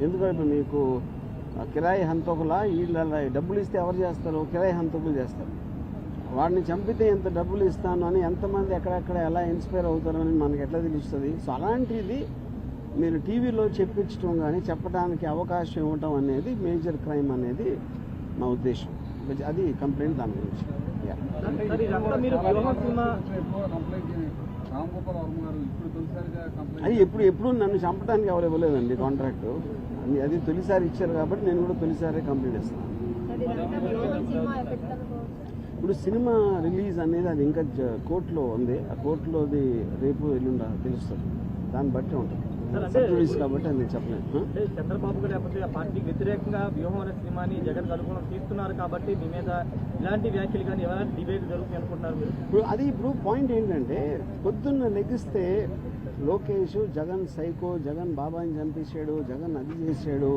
ఎందుకంటే ఇప్పుడు మీకు కిరాయి హంతకులా వీళ్ళ డబ్బులు ఇస్తే ఎవరు చేస్తారు కిరాయి హంతకులు చేస్తారు వాడిని చంపితే ఎంత డబ్బులు ఇస్తాను అని ఎంతమంది ఎక్కడెక్కడ ఎలా ఇన్స్పైర్ అవుతారో అని మనకి ఎట్లా తెలుస్తుంది సో అలాంటిది మీరు టీవీలో చెప్పించడం కానీ చెప్పడానికి అవకాశం ఇవ్వటం అనేది మేజర్ క్రైమ్ అనేది నా ఉద్దేశం అది కంప్లైంట్ దాని గురించి అది ఎప్పుడు ఎప్పుడు నన్ను చంపడానికి ఎవరు ఇవ్వలేదండి కాంట్రాక్ట్ అది అది తొలిసారి ఇచ్చారు కాబట్టి నేను కూడా తొలిసారి కంప్లీట్ అనుకోవచ్చు? ఇప్పుడు సినిమా రిలీజ్ అనేది అది ఇంకా కోర్టులో ఉంది. ఆ కోర్టులో అది రేపు ఎల్లుండ తెలుస్తుంది. దాన్ని బట్టి ఉంటుంది. సార్, అంటే- సబ్ జుడిస్ కాబట్టి అది నేను? అంటే చంద్రబాబు లేకపోతే ఆ పార్టీకి వ్యతిరేకంగా వ్యూహం అనే సినిమాని జగన్ అనుగుణం తీస్తున్నారు కాబట్టి మీ మీద ఇలాంటి వ్యాఖ్యలు కానీ ఎలాంటి డిబేట్ జరుగుతాయి అనుకుంటున్నారు మీరు? ఇప్పుడు అది ఇప్పుడు పాయింట్ ఏంటంటే పొద్దున్న లెగిస్తే లోకేష్ జగన్ సైకో జగన్ బాబాని చంపేశాడు జగన్ అది చేశాడు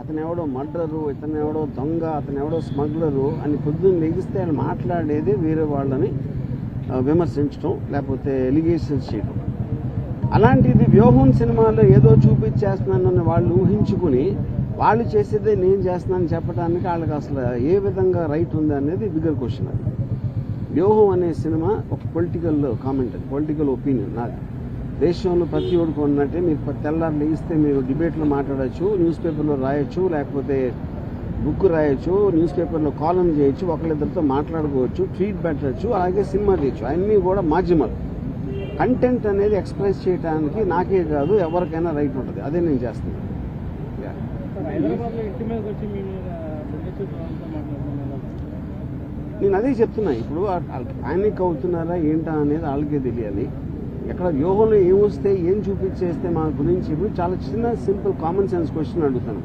అతను ఎవడో మర్డరు ఇతను ఎవడో దొంగ అతను ఎవడో స్మగ్లరు అని పొద్దున్న లెగిస్తే ఆయన మాట్లాడేది వేరే వాళ్ళని విమర్శించడం లేకపోతే ఎలిగేషన్స్ చేయడం అలాంటిది వ్యూహం సినిమాలో ఏదో చూపించేస్తున్నానని వాళ్ళు ఊహించుకుని వాళ్ళు చేసేదే నేను చేస్తున్నాను చెప్పడానికి వాళ్ళకి అసలు ఏ విధంగా రైట్ ఉంది అనేది బిగ్గర్ క్వశ్చన్ అది. వ్యూహం అనే సినిమా ఒక పొలిటికల్ కామెంట్ అది పొలిటికల్ ఒపీనియన్ నాది. దేశంలో ప్రతి ఒడుకు ఉన్నట్టే మీరు ప- ఇస్తే లేస్తే మీరు డిబేట్లో మాట్లాడచ్చు న్యూస్ పేపర్లో రాయొచ్చు లేకపోతే బుక్ రాయొచ్చు న్యూస్ పేపర్లో కాలం చేయొచ్చు ఒకళ్ళిద్దరితో మాట్లాడుకోవచ్చు ట్వీట్ పెట్టచ్చు అలాగే సినిమా తీయచ్చు. అన్నీ కూడా మాధ్యమాలు. కంటెంట్ అనేది ఎక్స్ప్రెస్ చేయడానికి నాకే కాదు ఎవరికైనా రైట్ ఉంటుంది. అదే నేను మాట్లాడుతున్నారు నేను అదే చెప్తున్నా. ఇప్పుడు ప్యానిక్ అవుతున్నారా ఏంటా అనేది వాళ్ళకే తెలియాలి. ఎక్కడ వ్యూహంలో ఏం వస్తే ఏం చూపించేస్తే మా గురించి ఇప్పుడు చాలా చిన్న సింపుల్ కామన్ సెన్స్ క్వశ్చన్ అడుగుతాను.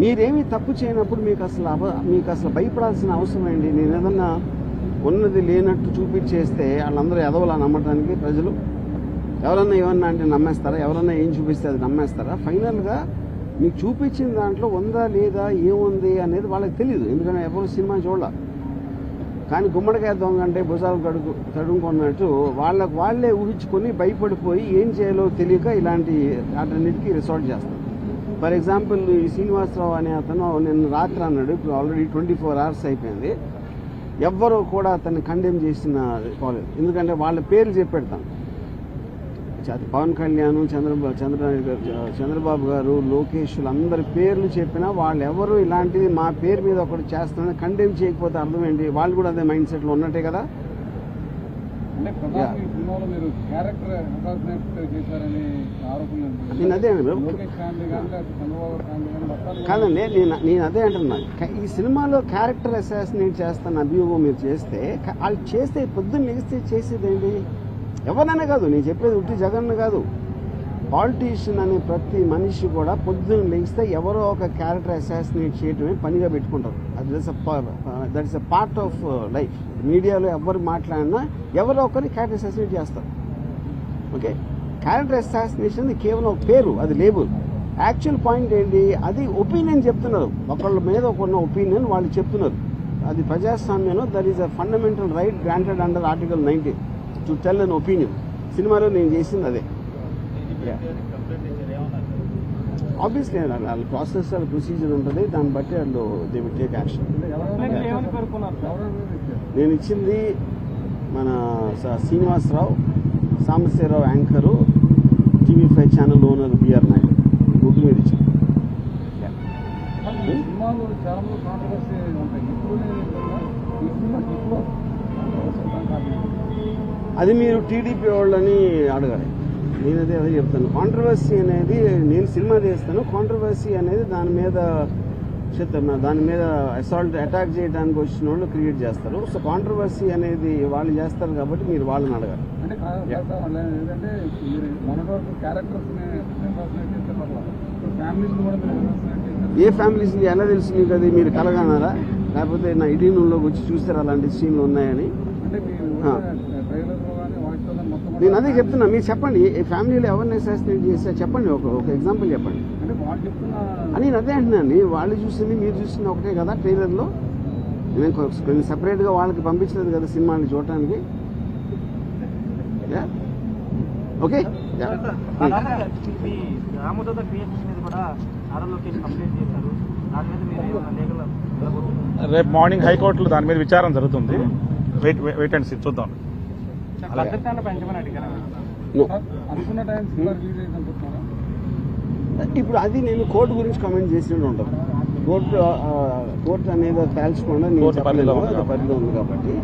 మీరేమీ తప్పు చేయనప్పుడు మీకు అసలు మీకు అసలు భయపడాల్సిన అవసరం ఏంటి? నేను ఏదన్నా ఉన్నది లేనట్టు చూపించేస్తే వాళ్ళందరూ ఎదవలా నమ్మటానికి ప్రజలు? ఎవరన్నా ఏమన్నా అంటే నమ్మేస్తారా? ఎవరన్నా ఏం చూపిస్తే అది నమ్మేస్తారా? ఫైనల్గా మీకు చూపించిన దాంట్లో ఉందా లేదా ఏముంది అనేది వాళ్ళకి తెలియదు ఎందుకంటే ఎవరు సినిమా చూడాల. కానీ గుమ్మడికాయ దొంగ అంటే భుజాలు కడుగు తడుముకున్నట్టు వాళ్ళకు వాళ్ళే ఊహించుకొని భయపడిపోయి ఏం చేయాలో తెలియక ఇలాంటి వాటన్నిటికీ రిసార్ట్ చేస్తారు. ఫర్ ఎగ్జాంపుల్ ఈ శ్రీనివాసరావు అనే అతను నిన్న రాత్రి అన్నాడు. ఇప్పుడు ఆల్రెడీ ట్వంటీ ఫోర్ అవర్స్ అయిపోయింది. ఎవ్వరూ కూడా అతన్ని కండెమ్ చేసిన పోలేదు ఎందుకంటే వాళ్ళ పేర్లు చెప్పెడతాను పవన్ కళ్యాణ్ చంద్రబాబు చంద్రబాబు గారు చంద్రబాబు గారు లోకేష్ అందరి పేర్లు చెప్పినా వాళ్ళు ఎవరు ఇలాంటిది మా పేరు మీద ఒకటి చేస్తానని కండెమ్ చేయకపోతే అర్థం ఏంటి? వాళ్ళు కూడా అదే మైండ్ సెట్లో ఉన్నట్టే కదా? కాదండి నేను నేను అదే అంటున్నా. క- ఈ సినిమాలో క్యారెక్టర్ అసాసినేట్ చేస్తాను అభియోగం మీరు చేస్తే వాళ్ళు చేస్తే పొద్దున్న లెగిస్తే చేసేది ఏంటి ఎవరినైనా కాదు నేను చెప్పేది ఉట్టి జగన్ కాదు. పాలిటీషియన్ అనే ప్రతి మనిషి కూడా పొద్దున్న లేస్తే ఎవరో ఒక క్యారెక్టర్ అసాసినేట్ చేయటమే పనిగా పెట్టుకుంటారు. అది that is a part of life మీడియాలో ఎవరు మాట్లాడినా ఎవరో ఒకరిని క్యారెక్టర్ అసాసినేట్ చేస్తారు. ఓకే క్యారెక్టర్ అసాసినేషన్ కేవలం ఒక పేరు అది లేబుల్ యాక్చువల్ పాయింట్ ఏంటి? అది ఒపీనియన్ చెప్తున్నారు. ఒకళ్ళ మీద ఒకన్న ఒపీనియన్ వాళ్ళు చెప్తున్నారు. అది ప్రజాస్వామ్యంలో there is a fundamental right granted under article nineteen to tell an opinion సినిమాలో నేను చేసింది అదే. ఆబ్వియస్లీ వాళ్ళ ప్రాసెస్ వాళ్ళ ప్రొసీజర్ ఉంటుంది. దాన్ని బట్టి వాళ్ళు దే విల్ టేక్ యాక్షన్ నేను ఇచ్చింది మన స- Srinivasarao Sambasivarao anchor TV five channel owner BR Naidu. ముగ్గురు మీద ఇచ్చాను అది మీరు టీడీపీ వాళ్ళని అడగాలి. నేను అదే అదే చెప్తాను. కాంట్రవర్సీ అనేది నేను సినిమా తీస్తాను. కాంట్రవర్సీ అనేది దాని మీద చెప్తాను దాని మీద అసాల్ట్ అటాక్ చేయడానికి వచ్చిన వాళ్ళు క్రియేట్ చేస్తారు. సో కాంట్రవర్సీ అనేది వాళ్ళు చేస్తారు కాబట్టి మీరు వాళ్ళని అడగాలి. ఏ ఫ్యామిలీస్ ఎలా తెలుసు మీకు అది? మీరు కలగన్నారా లేకపోతే నా ఇటీనుల్లోకి వచ్చి చూస్తారా? అలాంటి సీన్లు ఉన్నాయని అంటే మీరు ఆ. ట్రైలర్లో కానీ వాటిలో కానీ మొత్తం నేను అదే చెప్తున్నా మీరు చెప్పండి. ఫ్యామిలీలో ఎవరిని అసాసినేట్ చేస్తే చెప్పండి ఒక ఒక ఎగ్జాంపుల్ చెప్పండి. అంటే వాళ్ళు చెప్తున్న అని నేను అదే అంటున్నాను. వాళ్ళు చూసింది మీరు చూసింది ఒకటే కదా ట్రైలర్లో? నేను కొ- కొంచెం సెపరేట్గా వాళ్ళకి పంపించలేదు కదా సినిమాని చూడటానికి. ఓకే రేపు మార్నింగ్ హైకోర్టులో దాని మీద విచారణ జరుగుతుంది. వెయిట్ వెయిట్ అండ్ సీ చూద్దాం. ఇప్పుడు అది నేను కోర్టు గురించి కమెంట్ చేసినట్టు ఉంటుంది కోర్టు కోర్టు అనేది తేల్చకుండా నేను పరిధిలో ఉంది కాబట్టి.